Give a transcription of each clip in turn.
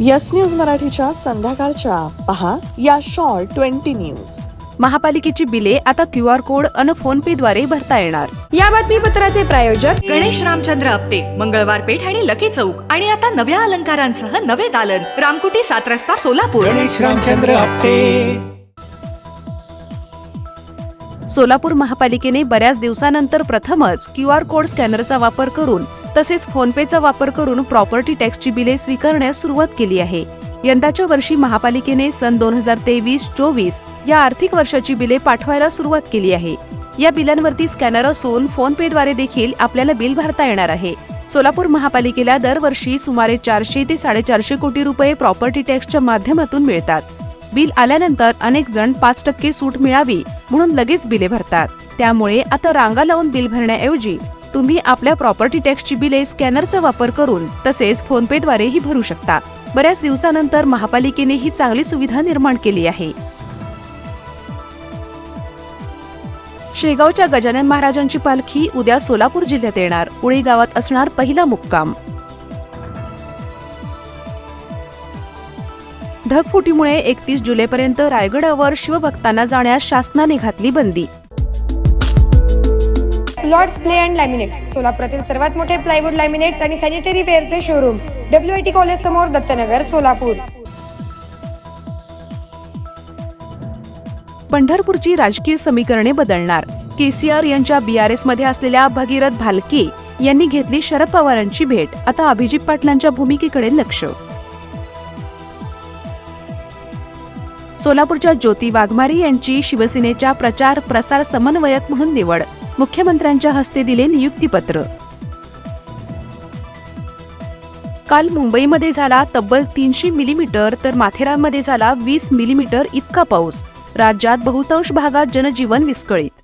Yes news मराठीच्या संध्याकाळच्या. पहा या शॉर्ट ट्वेंटी न्यूज. महापालिकेची बिले आता क्यू आर कोड अन फोन पे द्वारे भरता येणार. या बातमीपत्राचे प्रायोजक गणेश रामचंद्र आपटे मंगळवार पेठ आणि लकी चौक आणि आता नव्या अलंकारांसह नवे दालन. रामकुटी सात रस्ता सोलापूर. गणेश रामचंद्र आपटे सोलापूर महापालिकेने बऱ्याच दिवसानंतर प्रथमच क्यू आर कोड स्कॅनरचा वापर करून तसेच फोनपेचा वापर करून प्रॉपर्टी टॅक्सची बिले स्वीकारण्यास सुरुवात केली आहे. यंदाच्या वर्षी महापालिकेने सन दोन हजार तेवीस चोवीस या आर्थिक वर्षाची बिले पाठवायला सुरुवात केली आहे. या बिलांवरती स्कॅनर असून फोन पे द्वारे देखील आपल्याला बिल भरता येणार आहे. सोलापूर महापालिकेला दरवर्षी सुमारे चारशे ते साडेचारशे कोटी रुपये प्रॉपर्टी टॅक्सच्या माध्यमातून मिळतात. बिल आल्यानंतर अनेक जण पाच टक्के सूट मिळावी म्हणून लगेच बिले भरतात. त्यामुळे आता रांगा लावून बिल भरण्याऐवजी तुम्ही आपल्या प्रॉपर्टी टॅक्सची बिले स्कॅनरचा वापर करून तसेच फोनपेद्वारेही भरू शकता. बऱ्याच दिवसानंतर महापालिकेने ही चांगली सुविधा निर्माण केली आहे. शेगावच्या गजानन महाराजांची पालखी उद्या सोलापूर जिल्ह्यात येणार. उळी गावात असणार पहिला मुक्काम. ढगफुटीमुळे एकतीस जुलैपर्यंत रायगडावर शिवभक्तांना जाण्यास शासनाने घातली बंदी. लॉर्ड्स प्ले अँड लॅमिनेट्स सोलापुरातील सर्वात मोठे प्लायवूड लॅमिनेट्स आणि sanitary वेअरचे showroom W I T college समोर दत्तनगर सोलापूर. पंढरपूरची राजकीय समीकरणे बदलणार. केसीआर यांच्या बीआरएसमध्ये असलेल्या भगीरथ भालके यांनी घेतली शरद पवारांची भेट. आता अभिजित पाटलांच्या भूमिकेकडे लक्ष. सोलापूरच्या ज्योती वाघमारे यांची शिवसेनेच्या प्रचार प्रसार समन्वयक म्हणून निवड. मुख्यमंत्र्यांच्या हस्ते दिले नियुक्तीपत्र. काल मुंबईमध्ये झाला तब्बल तीनशे मिलीमीटर तर माथेरानमध्ये झाला वीस मिलीमीटर इतका पाऊस. राज्यात बहुतांश भागात जनजीवन विस्कळीत.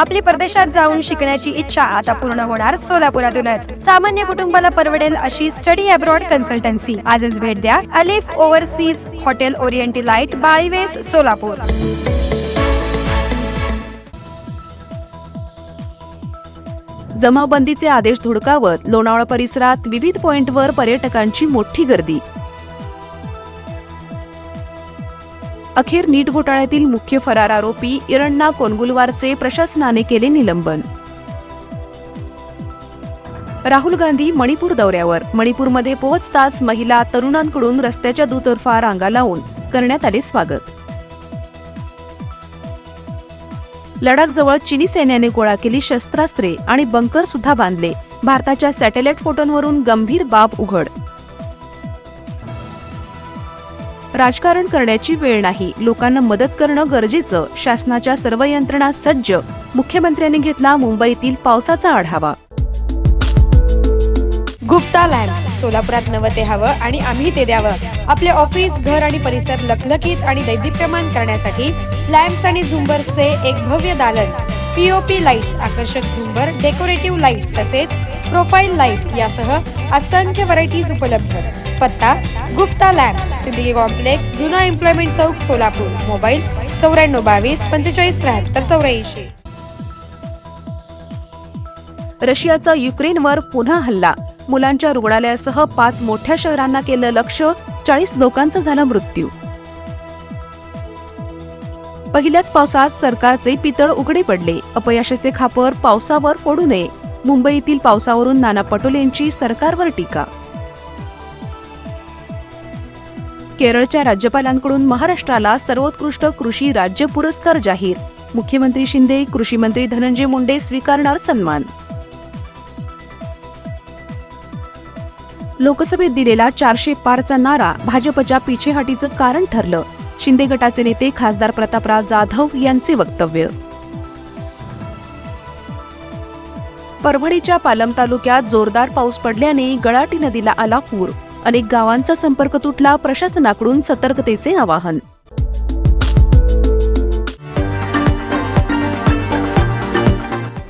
आपली परदेशात जाऊन शिकण्याची इच्छा आता पूर्ण होणार सोलापुरातूनच. सामान्य कुटुंबाला परवडेल अशी स्टडी अब्रॉड कन्सल्टन्सी. आजच भेट द्या अलिफ ओव्हरसीज हॉटेल ओरिएंटी लाइट बाळीवेस सोलापूर. जमावबंदीचे आदेश धुडकावत लोणावळा परिसरात विविध पॉइंटवर पर्यटकांची मोठी गर्दी. अखेर नीट घोटाळ्यातील मुख्य फरार आरोपी इरण्णा कोनगुलवारचे प्रशासनाने केले निलंबन. राहुल गांधी मणिपूर दौऱ्यावर. मणिपूरमध्ये पोहोचताच महिला तरुणांकडून रस्त्याच्या दुतर्फा रांगा लावून करण्यात आले स्वागत. लडाखजवळ चिनी सैन्याने गोळा केली शस्त्रास्त्रे आणि बंकर सुद्धा बांधले. भारताच्या सॅटेलाइट फोटोंवरून गंभीर बाब उघड. राजकारण करण्याची वेळ नाही. लोकांना मदत करणं गरजेचं. शासनाच्या सर्व यंत्रणा सज्ज. मुख्यमंत्र्यांनी घेतला मुंबईतील पावसाचा आढावा. गुप्ता लॅम्प्स सोलापुरात नवं ते हवं आणि आम्ही ते द्यावं. आपले ऑफिस घर आणि परिसर लखलखीत आणि दैदिप्यमान करण्यासाठी लॅम्प्स आणि झुंबर्सचे एक भव्य दालन. पीओपी लाईट्स आकर्षक झुंबर डेकोरेटिव्ह लाईट्स तसेच प्रोफाईल लाइट यासह असंख्य व्हरायटीज उपलब्ध. पत्ता गुप्ता लॅब्स सिद्दीकी कॉम्प्लेक्स जुना एम्प्लॉयमेंट चौक सोलापूर. मोबाईल चौऱ्याण्णव बावीस पंचेचाळीस त्र्याहत्तर चौऱ्याऐंशी. रशियाचा युक्रेनवर पुन्हा हल्ला. मुलांच्या रुग्णालयासह पाच मोठ्या शहरांना केलं लक्ष चाळीस लोकांचा झाला मृत्यू. पहिल्याच पावसात सरकारचे पितळ उघडे पडले. अपयशाचे खापर पावसावर पडू नये. मुंबईतील पावसावरून नाना पटोलेंची सरकारवर टीका. केरळच्या राज्यपालांकडून महाराष्ट्राला सर्वोत्कृष्ट कृषी राज्य पुरस्कार जाहीर. मुख्यमंत्री शिंदे कृषी मंत्री धनंजय मुंडे स्वीकारणार सन्मान. लोकसभेत दिलेला चारशे पारचा नारा भाजपच्या पिछेहाटीचं कारण ठरलं. शिंदे गटाचे नेते खासदार प्रतापराव जाधव यांचे वक्तव्य. परभणीच्या पालम तालुक्यात जोरदार पाऊस पडल्याने गळाटी नदीला आला पूर. अनेक गावांचा संपर्क तुटला प्रशासनाकडून सतर्कतेचे आवाहन.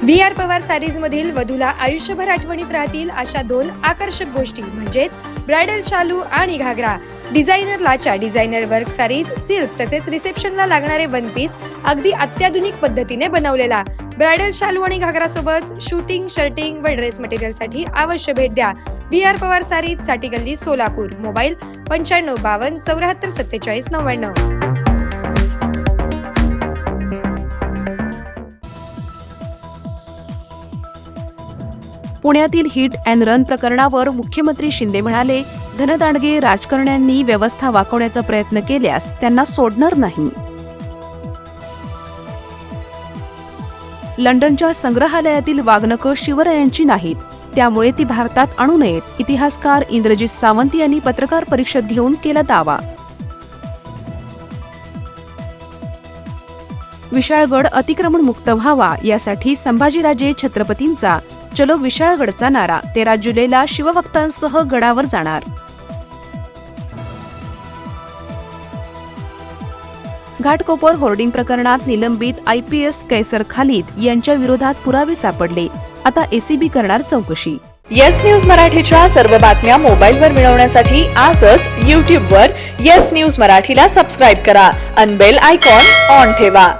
व्ही आर पवार सॅरीज मधील वधूला आयुष्यभर आठवणीत राहतील अशा दोन आकर्षक गोष्टी म्हणजेच ब्रायडल शालू आणि घागरा. Designer लाचा designer work sarees silk तसेच रिसेप्शनला लागणारे वन पीस अगदी अत्याधुनिक पद्धतीने बनवलेला. ब्रायडल शालू आणि घागरा सोबत शूटिंग शर्टिंग व ड्रेस मटेरियलसाठी अवश्य भेट द्या. बी आर पवार सारीजसाठी गल्ली सोलापूर. मोबाईल पंच्याण्णव बावन्न चौऱ्याहत्तर सत्तेचाळीस नव्याण्णव. पुण्यातील हिट अँड रन प्रकरणावर मुख्यमंत्री शिंदे म्हणाले धनदांडगे राजकारण्यांनी व्यवस्था वाकवण्याचा प्रयत्न केल्यास त्यांना सोडणार नाही. लंडनच्या संग्रहालयातील वागणकं शिवरायांची नाहीत. त्यामुळे ती भारतात आणू नयेत इतिहासकार इंद्रजित सावंत यांनी पत्रकार परिषद घेऊन केला दावा. विशाळगड अतिक्रमण मुक्त व्हावा यासाठी संभाजीराजे छत्रपतींचा चलो विशाळगडचा नारा तेरा जुलैला शिवभक्तांसह गडावर जाणार. घाटकोपर होर्डिंग प्रकरणात निलंबित I P S Qaiser Khalid यांच्या विरोधात पुरावे सापडले. आता एसीबी करणार चौकशी. येस न्यूज मराठीच्या सर्व बातम्या मोबाईलवर मिळवण्यासाठी आजच यूट्यूबवर येस न्यूज मराठीला सबस्क्राईब करा. अनबेल आयकॉन ऑन ठेवा.